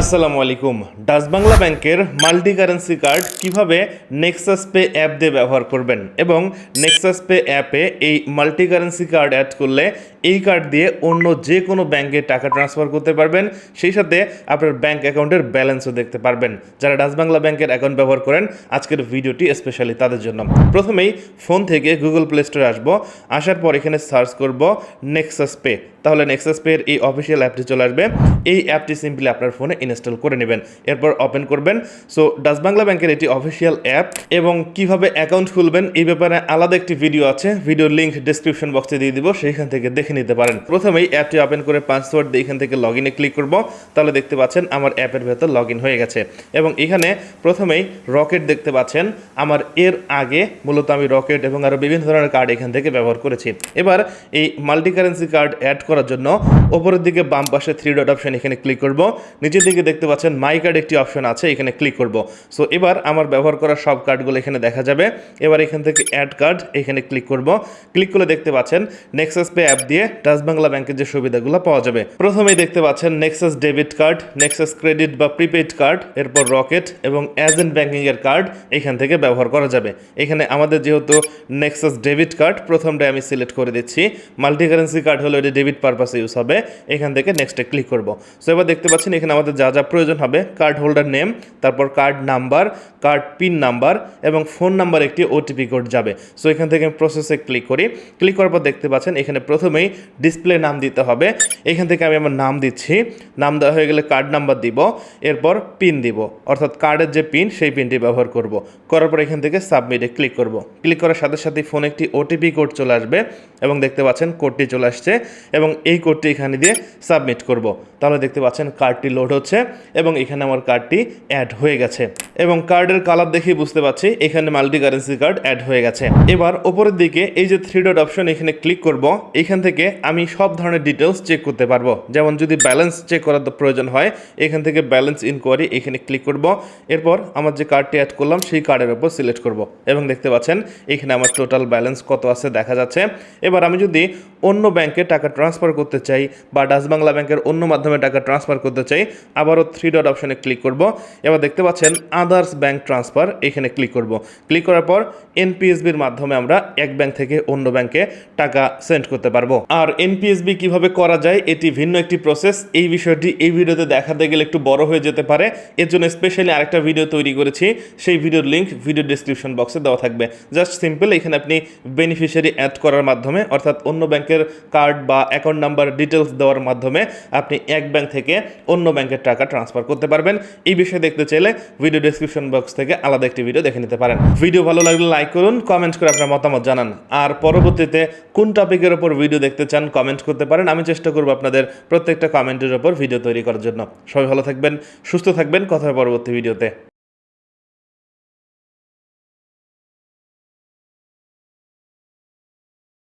আসসালামু আলাইকুম। ডাচ বাংলা ব্যাংকের মাল্টি কারেন্সি কার্ড কীভাবে নেক্সাস পে অ্যাপ দিয়ে ব্যবহার করবেন এবং নেক্সাস পে অ্যাপে এই মাল্টি কারেন্সি কার্ড অ্যাড করলে এই কার্ড দিয়ে অন্য যে কোনো ব্যাংকে টাকা ট্রান্সফার করতে পারবেন। সেই সাথে আপনার ব্যাংক অ্যাকাউন্টের ব্যালেন্সও দেখতে পারবেন। যারা ডাচ বাংলা ব্যাংকের অ্যাকাউন্ট ব্যবহার করেন, আজকের ভিডিওটি স্পেশালি তাদের জন্য। প্রথমেই ফোন থেকে গুগল প্লে স্টোরে আসব। আসার পর এখানে সার্চ করব নেক্সাস পে তাহলে নেক্সাস পের এই অফিসিয়াল অ্যাপটি চলে আসবে। এই অ্যাপটি সিম্পলি আপনার ফোনে ইনস্টল করে নেবেন। এরপর ওপেন করবেন। সো ডাচ বাংলা ব্যাংকের এটি অফিসিয়াল অ্যাপ এবং কীভাবে অ্যাকাউন্ট খুলবেন এই ব্যাপারে আলাদা একটি ভিডিও আছে। ভিডিওর লিঙ্ক ডিসক্রিপশন বক্সে দিয়ে দিব, সেইখান থেকে দেখে নিতে পারেন। প্রথমেই অ্যাপটি ওপেন করে পাসওয়ার্ড দিয়ে এখান থেকে লগ ইনে ক্লিক করব। তাহলে দেখতে পাচ্ছেন আমার অ্যাপের ভেতর লগ ইন হয়ে গেছে। এবং এখানে প্রথমেই রকেট দেখতে পাচ্ছেন। আমার এর আগে মূলত আমি রকেট এবং আরও বিভিন্ন ধরনের কার্ড এখান থেকে ব্যবহার করেছি। এবার এই মাল্টি কারেন্সি কার্ড অ্যাড করার জন্য ওপরের দিকে বাম পাশে থ্রি ডট অপশন এখানে ক্লিক করব। নিচের দিকে দেখতে পাচ্ছেন মাই কার্ড একটি অপশন আছে, এখানে ক্লিক করব। সো এবার আমার ব্যবহার করা সব কার্ডগুলো এখানে দেখা যাবে। এবার এখান থেকে অ্যাড কার্ড এখানে ক্লিক করব। ক্লিক করলে দেখতে পাচ্ছেন নেক্সাস পে অ্যাপ দিয়ে ডাচ বাংলা ব্যাংকের যে সুবিধাগুলো পাওয়া যাবে। প্রথমেই দেখতে পাচ্ছেন Nexus debit card Nexus credit বা প্রিপেড কার্ড এরপর রকেট এবং এজেন্ট ব্যাংকিং এর কার্ড এখান থেকে ব্যবহার করা যাবে। এখানে আমাদের যেহেতু নেক্সাস ডেবিট কার্ড প্রথমটা আমি সিলেক্ট করে দিচ্ছি। মাল্টি কারেন্সি কার্ড হলো এটি ডেবিট পারপাসে ইউজ হবে, এখান থেকে নেক্সটে ক্লিক করব। সো এবার দেখতে পাচ্ছেন এখানে আমাদের যা যা প্রয়োজন হবে কার্ড হোল্ডার নেম তারপর card number card pin number এবং ফোন নাম্বার একটি ওটিপি কোড যাবে। সো এখান থেকে আমি প্রসেসে ক্লিক করি। ক্লিক করার পর দেখতে পাচ্ছেন এখানে প্রথমেই ডিসপ্লে নাম দিতে হবে। এখান থেকে আমি আমার নাম দিচ্ছি। নাম দেওয়া হয়ে গেলে কার্ড নাম্বার দিব। এরপর পিন দিব। অর্থাৎ কার্ডের যে পিন সেই পিনটি ব্যবহার করব। করার পর এখান থেকে সাবমিটে ক্লিক করব। ক্লিক করার সাথে সাথে ফোনে একটি ওটিপি কোড চলে আসবে এবং দেখতে পাচ্ছেন কোডটি চলে আসছে এবং এই কোডটি এখানে দিয়ে সাবমিট করব। তাহলে দেখতে পাচ্ছেন কার্ডটি লোড হচ্ছে এবং এখানে আমার কার্ডটি অ্যাড হয়ে গেছে এবং কার্ডের কালার দেখেই বুঝতে পারছি এখানে মাল্টি কারেন্সি কার্ড অ্যাড হয়ে গেছে। এবার ওপরের দিকে এই যে থ্রি ডট অপশন এখানে ক্লিক করব, এখান থেকে আমি সব ধরনের ডিটেলস চেক করতে পারব। যেমন যদি ব্যালেন্স চেক করার প্রয়োজন হয়, এখান থেকে ব্যালেন্স ইনকোয়ারি এখানে ক্লিক করব। এরপর আমার যে কার্ডটি অ্যাড করলাম, সেই কার্ডের উপর সিলেক্ট করব এবং দেখতে পাচ্ছেন এখানে আমার টোটাল ব্যালেন্স কত আছে দেখা যাচ্ছে। এবার আমি যদি অন্য ব্যাংকে টাকা ট্রান্সফার করতে চাই বা ডাচ বাংলা ব্যাংকের অন্য মাধ্যমে টাকা ট্রান্সফার করতে চাই, আবারও থ্রি ডট অপশনে ক্লিক করব। এবার দেখতে পাচ্ছেন আদার্স ব্যাংক ট্রান্সফার এখানে ক্লিক করব। ক্লিক করার পর এনপিএসবির মাধ্যমে আমরা এক ব্যাংক থেকে অন্য ব্যাংকে টাকা সেন্ড করতে পারব। আর এনপিএসবি কীভাবে করা যায়, এটি ভিন্ন একটি প্রসেস এই বিষয়টি এই ভিডিওতে দেখাতে গেলে একটু বড় হয়ে যেতে পারে। এর জন্য স্পেশালি আরেকটা ভিডিও তৈরি করেছি। সেই ভিডিওর লিঙ্ক ভিডিও ডিসক্রিপশন বক্সে দেওয়া থাকবে। জাস্ট সিম্পল এখানে আপনি বেনিফিশিয়ারি অ্যাড করার মাধ্যমে, অর্থাৎ অন্য ব্যাংকের কার্ড বা অ্যাকাউন্ট নাম্বার ডিটেলস দেওয়ার মাধ্যমে আপনি এক ব্যাংক থেকে অন্য ব্যাংকের টাকা ট্রান্সফার করতে পারবেন। এই বিষয়ে দেখতে চাইলে ভিডিও ডিসক্রিপশন বক্স থেকে আলাদা একটি ভিডিও দেখে নিতে পারেন। ভিডিও ভালো লাগলে লাইক করুন কমেন্ট করে আপনার মতামত জানান। আর পরবর্তীতে কোন টপিকের ওপর ভিডিও দেখতে চান কমেন্ট করতে পারেন। আমি চেষ্টা করব আপনাদের প্রত্যেকটা কমেন্টের ওপর ভিডিও তৈরি করার জন্য। সবাই ভালো থাকবেন, সুস্থ থাকবেন। কথা হবে পরবর্তী ভিডিওতে